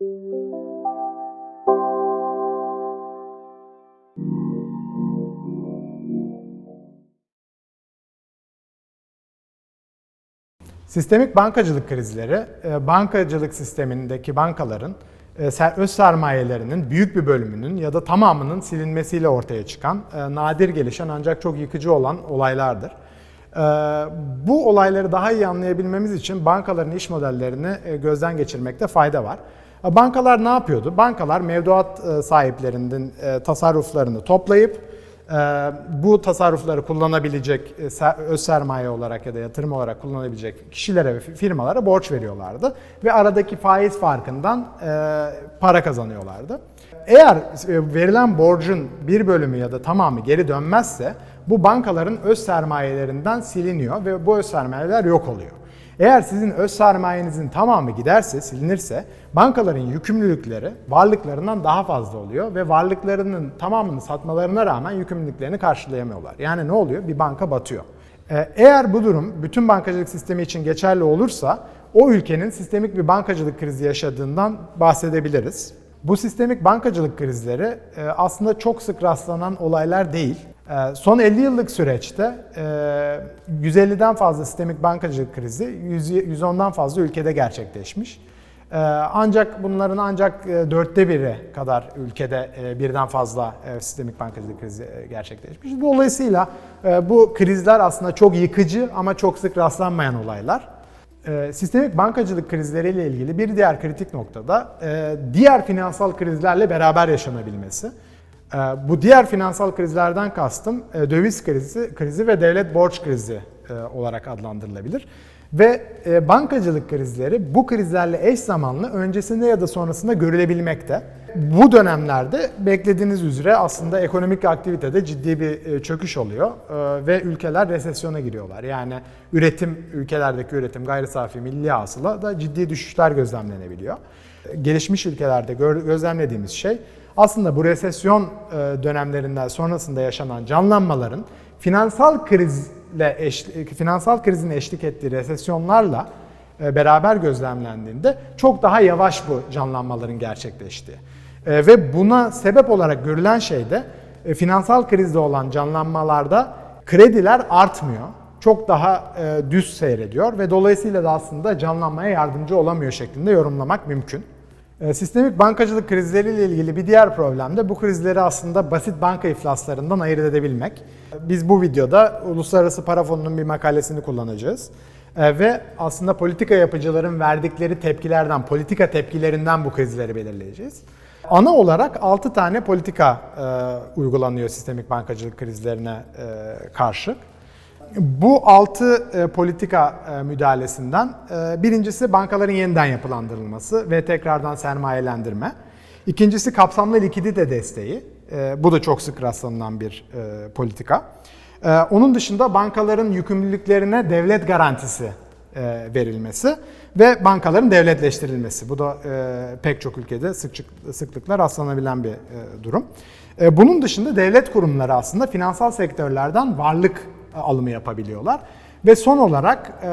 Sistemik bankacılık krizleri, e, bankacılık sistemindeki bankaların e, öz sermayelerinin büyük bir bölümünün ya da tamamının silinmesiyle ortaya çıkan, e, nadir gelişen ancak çok yıkıcı olan olaylardır. Bu olayları daha iyi anlayabilmemiz için bankaların iş modellerini gözden geçirmekte fayda var. E, Bankalar ne yapıyordu? Bankalar mevduat e, sahiplerinin e, tasarruflarını toplayıp ee, bu tasarrufları kullanabilecek e, öz sermaye olarak ya da yatırım olarak kullanabilecek kişilere ve fi- firmalara borç veriyorlardı ve aradaki faiz farkından e, para kazanıyorlardı. Eğer e, verilen borcun bir bölümü ya da tamamı geri dönmezse bu bankaların öz sermayelerinden siliniyor ve bu öz sermayeler yok oluyor. Eğer sizin öz sermayenizin tamamı giderse, silinirse bankaların yükümlülükleri varlıklarından daha fazla oluyor ve varlıklarının tamamını satmalarına rağmen yükümlülüklerini karşılayamıyorlar. Yani ne oluyor? Bir banka batıyor. Ee, Eğer bu durum bütün bankacılık sistemi için geçerli olursa o ülkenin sistemik bir bankacılık krizi yaşadığından bahsedebiliriz. Bu sistemik bankacılık krizleri e, aslında çok sık rastlanan olaylar değil. E, Son 50 yıllık süreçte e, 150'den fazla sistemik bankacılık krizi 100 110'dan fazla ülkede gerçekleşmiş. E, Ancak bunların ancak e, dörtte biri kadar ülkede e, birden fazla e, sistemik bankacılık krizi e, gerçekleşmiş. Dolayısıyla e, bu krizler aslında çok yıkıcı ama çok sık rastlanmayan olaylar. Ee, Sistemik bankacılık krizleriyle ilgili bir diğer kritik noktada e, diğer finansal krizlerle beraber yaşanabilmesi. E, Bu diğer finansal krizlerden kastım e, döviz krizi, krizi ve devlet borç krizi e, olarak adlandırılabilir. Ve e, bankacılık krizleri bu krizlerle eş zamanlı öncesinde ya da sonrasında görülebilmekte. Bu dönemlerde beklediğiniz üzere aslında ekonomik aktivitede ciddi bir çöküş oluyor ve ülkeler resesyona giriyorlar. Yani üretim, ülkelerdeki üretim gayri safi milli hasıla da ciddi düşüşler gözlemlenebiliyor. Gelişmiş ülkelerde gözlemlediğimiz şey aslında bu resesyon e, dönemlerinden sonrasında yaşanan canlanmaların finansal krizle eş, finansal krizin eşlik ettiği resesyonlarla e, beraber gözlemlendiğinde çok daha yavaş bu canlanmaların gerçekleştiği. E, Ve buna sebep olarak görülen şey de finansal krizde olan canlanmalarda krediler artmıyor. Çok daha düz seyrediyor ve dolayısıyla da aslında canlanmaya yardımcı olamıyor şeklinde yorumlamak mümkün. E, Sistemik bankacılık krizleriyle ilgili bir diğer problem de bu krizleri aslında basit banka iflaslarından ayırt edebilmek. Biz bu videoda Uluslararası Para Fonu'nun bir makalesini kullanacağız. E, Ve aslında politika yapıcıların verdikleri tepkilerden, politika tepkilerinden bu krizleri belirleyeceğiz. Ana olarak 6 tane politika e, uygulanıyor sistemik bankacılık krizlerine e, karşı. Bu 6 politika e, müdahalesinden e, birincisi bankaların yeniden yapılandırılması ve tekrardan sermayelendirme. İkincisi kapsamlı likidite desteği. E, bu da çok sık rastlanılan bir e, politika. E, onun dışında bankaların yükümlülüklerine devlet garantisi e, verilmesi ve bankaların devletleştirilmesi. Bu da e, pek çok ülkede sıkçık, sıklıkla rastlanabilen bir e, durum. E, bunun dışında devlet kurumları aslında finansal sektörlerden varlık e, alımı yapabiliyorlar. Ve son olarak e,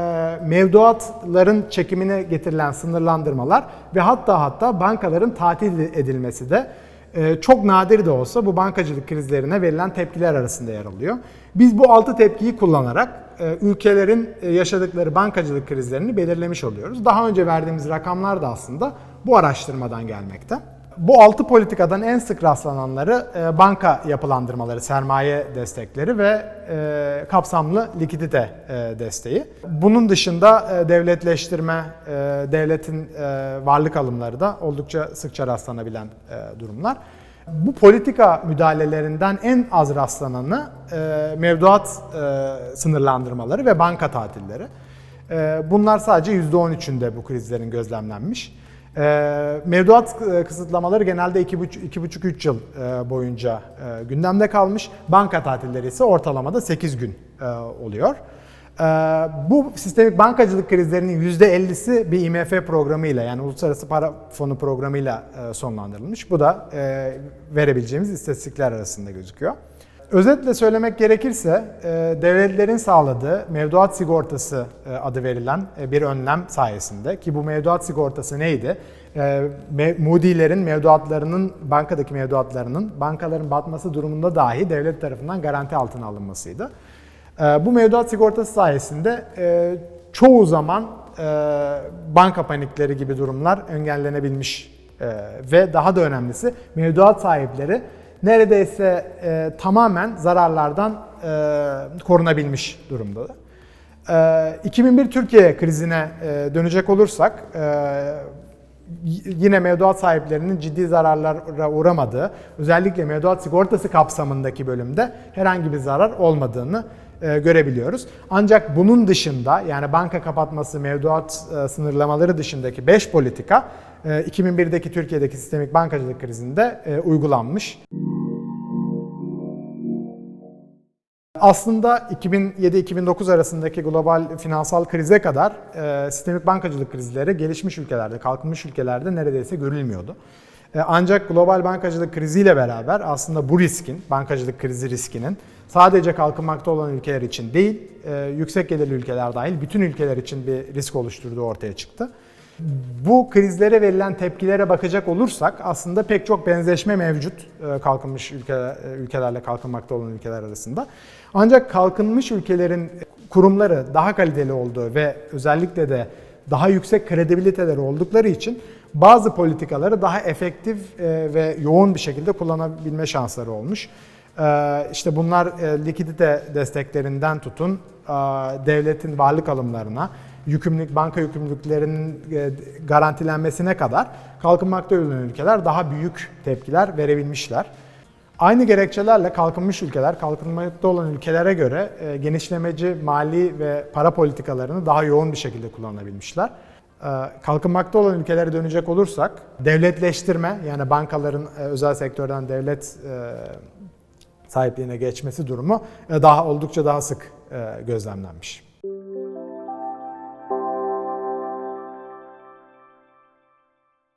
mevduatların çekimine getirilen sınırlandırmalar ve hatta hatta bankaların tatil edilmesi de e, çok nadir de olsa bu bankacılık krizlerine verilen tepkiler arasında yer alıyor. Biz bu altı tepkiyi kullanarak e, ülkelerin yaşadıkları bankacılık krizlerini belirlemiş oluyoruz. Daha önce verdiğimiz rakamlar da aslında bu araştırmadan gelmekte. Bu altı politikadan en sık rastlananları e, banka yapılandırmaları, sermaye destekleri ve e, kapsamlı likidite e, desteği. Bunun dışında devletleştirme, devletin varlık alımları da oldukça sıkça rastlanabilen durumlar. Bu politika müdahalelerinden en az rastlananı mevduat sınırlandırmaları ve banka tatilleri. Bunlar sadece %13'ünde bu krizlerin gözlemlenmiş. E, mevduat kısıtlamaları genelde 2,5-3 yıl e, boyunca e, gündemde kalmış. Banka tatilleri ise ortalamada 8 gün e, oluyor. E, bu sistemik bankacılık krizlerinin %50'si bir IMF programıyla yani Uluslararası Para Fonu programıyla e, sonlandırılmış. Bu da e, verebileceğimiz istatistikler arasında gözüküyor. Özetle söylemek gerekirse e, devletlerin sağladığı mevduat sigortası e, adı verilen e, bir önlem sayesinde ki bu mevduat sigortası neydi? Moody'lerin mevduatlarının, bankadaki mevduatlarının bankaların batması durumunda dahi devlet tarafından garanti altına alınmasıydı. Bu mevduat sigortası sayesinde çoğu zaman banka panikleri gibi durumlar engellenebilmiş ve daha da önemlisi mevduat sahipleri neredeyse e, tamamen zararlardan e, korunabilmiş durumda. E, 2001 Türkiye krizine e, dönecek olursak e, yine mevduat sahiplerinin ciddi zararlara uğramadığı, özellikle mevduat sigortası kapsamındaki bölümde herhangi bir zarar olmadığını e, görebiliyoruz. Ancak bunun dışında yani banka kapatması, mevduat e, sınırlamaları dışındaki 5 politika e, 2001'deki Türkiye'deki sistemik bankacılık krizinde e, uygulanmış. Aslında 2007-2009 arasındaki global finansal krize kadar e, sistemik bankacılık krizleri gelişmiş ülkelerde, kalkınmış ülkelerde neredeyse görülmüyordu. E, ancak global bankacılık kriziyle beraber aslında bu riskin, bankacılık krizi riskinin sadece kalkınmakta olan ülkeler için değil, e, yüksek gelirli ülkeler dahil bütün ülkeler için bir risk oluşturduğu ortaya çıktı. Bu krizlere verilen tepkilere bakacak olursak aslında pek çok benzeşme mevcut e, kalkınmış ülkeler, ülkelerle kalkınmakta olan ülkeler arasında. Ancak kalkınmış ülkelerin kurumları daha kaliteli olduğu ve özellikle de daha yüksek kredibiliteleri oldukları için bazı politikaları daha efektif e, ve yoğun bir şekilde kullanabilme şansları olmuş. E, İşte bunlar likidite desteklerinden tutun devletin varlık alımlarına, yükümlülük, banka yükümlülüklerinin e, garantilenmesine kadar kalkınmakta olan ülkeler daha büyük tepkiler verebilmişler. Aynı gerekçelerle kalkınmış ülkeler, kalkınmakta olan ülkelere göre e, genişlemeci mali ve para politikalarını daha yoğun bir şekilde kullanabilmişler. E, Kalkınmakta olan ülkelere dönecek olursak, devletleştirme yani bankaların özel sektörden devlet sahipliğine geçmesi durumu daha oldukça daha sık gözlemlenmiş.